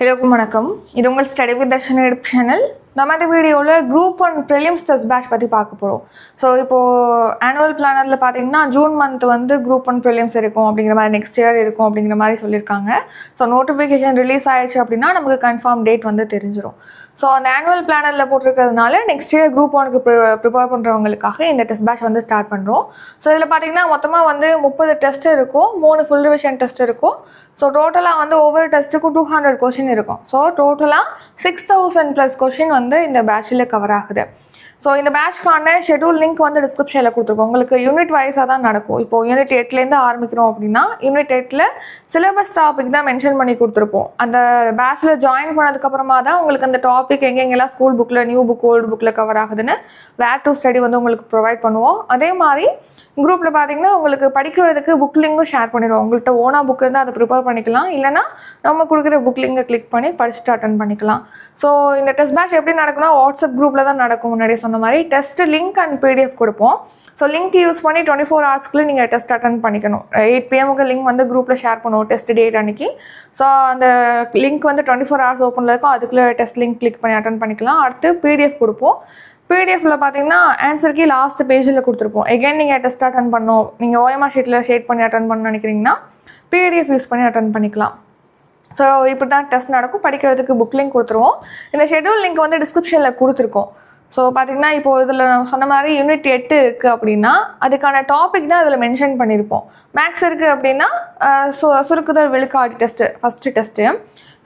எல்லோருக்கும் வணக்கம். இது உங்கள் ஸ்டடி வித் தர்ஷன் எடுப் சேனல் நம்ம இந்த வீடியோவில் group one prelims test batch பற்றி பார்க்க போகிறோம் ஸோ இப்போது ஆனுவல் பிளானரில் பார்த்தீங்கன்னா ஜூன் மந்த் வந்து குரூப் ஒன் ப்ரிலிம்ஸ் இருக்கும் அப்படிங்கிற மாதிரி நெக்ஸ்ட் இயர் இருக்கும் அப்படிங்கிற மாதிரி சொல்லியிருக்காங்க. ஸோ நோட்டிஃபிகேஷன் ரிலீஸ் ஆயிடுச்சு அப்படின்னா நமக்கு கன்ஃபார்ம் டேட் வந்து தெரிஞ்சிடும் ஸோ அந்த ஆனுவல் பிளானரில் போட்டிருக்கிறதுனால நெக்ஸ்ட் இயர் குரூப் ஒனுக்கு ப்ரிப்பேர் பண்ணுறவங்களுக்காக இந்த டெஸ்ட் பேட்ச் வந்து ஸ்டார்ட் பண்ணுறோம் ஸோ இதில் பார்த்தீங்கன்னா மொத்தமாக வந்து முப்பது டெஸ்ட் இருக்கும் மூணு ஃபுல் ரிவிஷன் டெஸ்ட் இருக்கும். ஸோ டோட்டலாக வந்து ஒவ்வொரு டெஸ்ட்டுக்கும் டூ ஹண்ட்ரட் கொஷின் இருக்கும். ஸோ டோட்டலாக சிக்ஸ் தௌசண்ட் ப்ளஸ் கொஷின் வந்து இந்த பேட்சில் கவர் ஆகுது. ஸோ இந்த பேட்ச்க்கான ஷெட்யூல் லிங்க் வந்து டிஸ்கிரிப்ஷனில் கொடுத்துருக்கோம். உங்களுக்கு யூனிட் வைஸாக தான் நடக்கும். இப்போ யூனிட் எட்லேருந்து ஆரம்பிக்கிறோம் அப்படின்னா யூனிட் எட்டில் சிலபஸ் டாபிக் தான் மென்ஷன் பண்ணி கொடுத்துருப்போம். அந்த பேட்ச்சில் ஜாயின் பண்ணதுக்கப்புறமா தான் உங்களுக்கு அந்த டாபிக் எங்கெங்கெல்லாம் ஸ்கூல் புக்கில் நியூ புக் ஓல்டு புக்கில் கவர் ஆகுதுன்னு வேர் டு ஸ்டடி வந்து உங்களுக்கு ப்ரொவைட் பண்ணுவோம். அதே மாதிரி குரூப்பில் பார்த்தீங்கன்னா உங்களுக்கு படிக்கிறதுக்கு புக் லிங்கும் ஷேர் பண்ணிடுவோம். உங்கள்கிட்ட ஓனா புக் இருந்தால் அதை ப்ரிப்பேர் பண்ணிக்கலாம். இல்லைனா நம்ம கொடுக்குற புக் லிங்கை கிளிக் பண்ணி படிச்சுட்டு அட்டன் பண்ணிக்கலாம். ஸோ இந்த டெஸ்ட் பேட்ச் எப்படி நடக்கும்னா வாட்ஸ்அப் குரூப்பில் தான் நடக்கும் முன்னாடியே சொன்ன மாதிரி டெஸ்ட் லிங்க் அண்ட் பிடிஎஃப் கொடுப்போம். ஸோ லிங்க் யூஸ் பண்ணி டுவெண்ட்டி ஃபோர் ஹவர்ஸ்க்குள்ளே நீங்கள் டெஸ்ட் அட்டன் பண்ணிக்கணும் எயிட் பிஎம்க்கு லிங்க் வந்து குரூப்பில் ஷேர் பண்ணுவோம் டெஸ்ட் டேட் அன்னைக்கு. ஸோ அந்த லிங்க் வந்து டுவெண்ட்டி ஃபோர் ஹவர்ஸ் ஓப்பனில் இருக்கும் அதுக்குள்ளே டெஸ்ட் லிங்க் கிளிக் பண்ணி அட்டன் பண்ணிக்கலாம். அடுத்து பிடிஎஃப் கொடுப்போம். பிடிஎஃப்ல பார்த்தீங்கன்னா ஆன்சருக்கு லாஸ்ட் பேஜில் கொடுத்துருப்போம். எகைன் நீங்கள் டெஸ்ட் அட்டன் பண்ணோம் நீங்கள் ஓஎம்ஆர் ஷீட்டில் ஷேட் பண்ணி அட்டன் பண்ண நினைக்கிறீங்கன்னா பிடிஎஃப் யூஸ் பண்ணி அட்டன் பண்ணிக்கலாம். ஸோ இப்படி தான் டெஸ்ட் நடக்கும். படிக்கிறதுக்கு புக் லிங்க் கொடுத்துருவோம். இந்த ஷெட்யூல் லிங்க் வந்து டிஸ்கிரிப்ஷனில் கொடுத்துருக்கோம். ஸோ பார்த்தீங்கன்னா இப்போ இதில் நான் சொன்ன மாதிரி யூனிட் எட்டு இருக்குது அப்படின்னா அதுக்கான டாபிக் தான் இதில் மென்ஷன் பண்ணியிருப்போம் மேக்ஸ் இருக்குது அப்படின்னா சு சுருக்குதல் விழுக்காடு டெஸ்ட்டு ஃபஸ்ட்டு டெஸ்ட்டு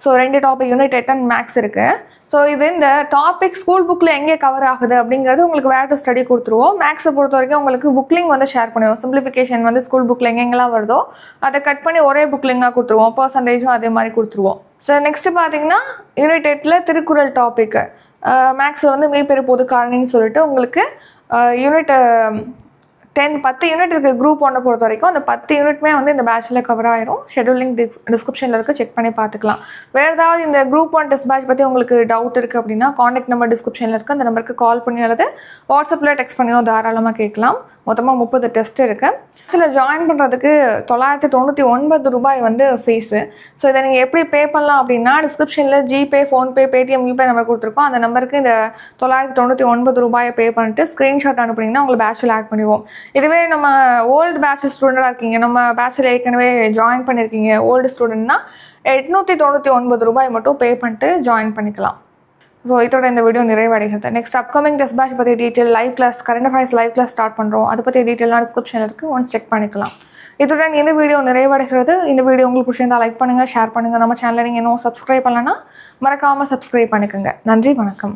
ஸோ ரெண்டு topic unit eight and maths இருக்குது ஸோ இது இந்த டாபிக் ஸ்கூல் புக்கில் எங்கே கவர் ஆகுது அப்படிங்கிறது உங்களுக்கு வேறு ஸ்டடி கொடுத்துருவோம். மேக்ஸை பொறுத்த வரைக்கும் உங்களுக்கு புக்லிங் வந்து ஷேர் பண்ணுவோம். சிம்பிளிஃபிகேஷன் வந்து ஸ்கூல் புக்கில் எங்கெங்கெல்லாம் வருதோ அதை கட் பண்ணி ஒரே புக்லிங்காக கொடுத்துருவோம். பர்சன்டேஜும் அதே மாதிரி கொடுத்துருவோம். ஸோ நெக்ஸ்ட்டு பார்த்தீங்கன்னா யூனிட் எட்டில் திருக்குறள் டாப்பிக்கு மேக்ஸில் வந்து மிகப்பெரிய பொது காரணின்னு சொல்லிட்டு உங்களுக்கு யூனிட் டென் பத்து யூனிட் இருக்குது குரூப் ஒன்றை பொறுத்த வரைக்கும் அந்த பத்து யூனிட்மே வந்து இந்த பேட்சில் கவர் ஆயிரும். ஷெட்யூலிங் டிஸ் டிஸ்கிரிப்ஷனில் இருக்குது செக் பண்ணி பார்த்துக்கலாம் வேறு ஏதாவது இந்த குரூப் ஒன் டெஸ்ட் பேட்ச் பற்றி உங்களுக்கு டவுட் இருக்குது அப்படின்னா காண்டாக்ட் நம்பர் டிஸ்கிரிப்ஷனில் இருக்குது அந்த நம்பருக்கு கால் பண்ணி அல்லது வாட்ஸ்அப்பில் டெக்ஸ்ட் பண்ணியோ தாராளமாக கேட்கலாம். மொத்தமாக முப்பது டெஸ்ட் இருக்குது சில ஜாயின் பண்ணுறதுக்கு தொள்ளாயிரத்தி தொண்ணூற்றி ஒன்பது ரூபாய் வந்து ஃபீஸு ஸோ இதை நீங்கள் எப்படி பே பண்ணலாம் அப்படின்னா டிஸ்கிரிப்ஷனில் GPay PhonePe Paytm UPay number கொடுத்துருக்கோம். அந்த நம்பருக்கு இந்த தொள்ளாயிரத்தி தொண்ணூற்றி ஒன்பது ரூபாயை பே பண்ணிட்டு ஸ்க்ரீன்ஷாட் அனுப்புனீங்கன்னா உங்களை பேச்சில் ஆட் பண்ணிடுவோம். இதுவே நம்ம ஓல்டு பேட்ச் ஸ்டூடெண்டாக இருக்கீங்க. நம்ம பேச்சில் ஏற்கனவே ஜாயின் பண்ணியிருக்கீங்க ஓல்டு ஸ்டூடெண்ட்னா எட்நூற்றி தொண்ணூற்றி ஒன்பது ரூபாய் மட்டும் பே பண்ணிட்டு ஜாயின் பண்ணிக்கலாம். ஸோ இதோட இந்த வீடியோ நிறைவடைகிறது. நெக்ஸ்ட் அப்கமிங் டெஸ்ட் பேட்ச் பற்றி detail live class current affairs live class start பண்ணுறோம் அதை பற்றி டீட்டெயிலாக டிஸ்கிரிப்ஷன் இருக்குது ஒன்ஸ் செக் பண்ணிக்கலாம். இதுடன் இந்த வீடியோ நிறைவடைகிறது. இந்த வீடியோ உங்களுக்கு பிடிச்சிருந்தா லைக் பண்ணுங்கள் ஷேர் பண்ணுங்கள் நம்ம சேனலை நீங்கள் இன்னும் சப்ஸ்கிரைப் பண்ணலன்னா மறக்காமல் சப்ஸ்கிரைப் பண்ணிக்கோங்க. நன்றி வணக்கம்.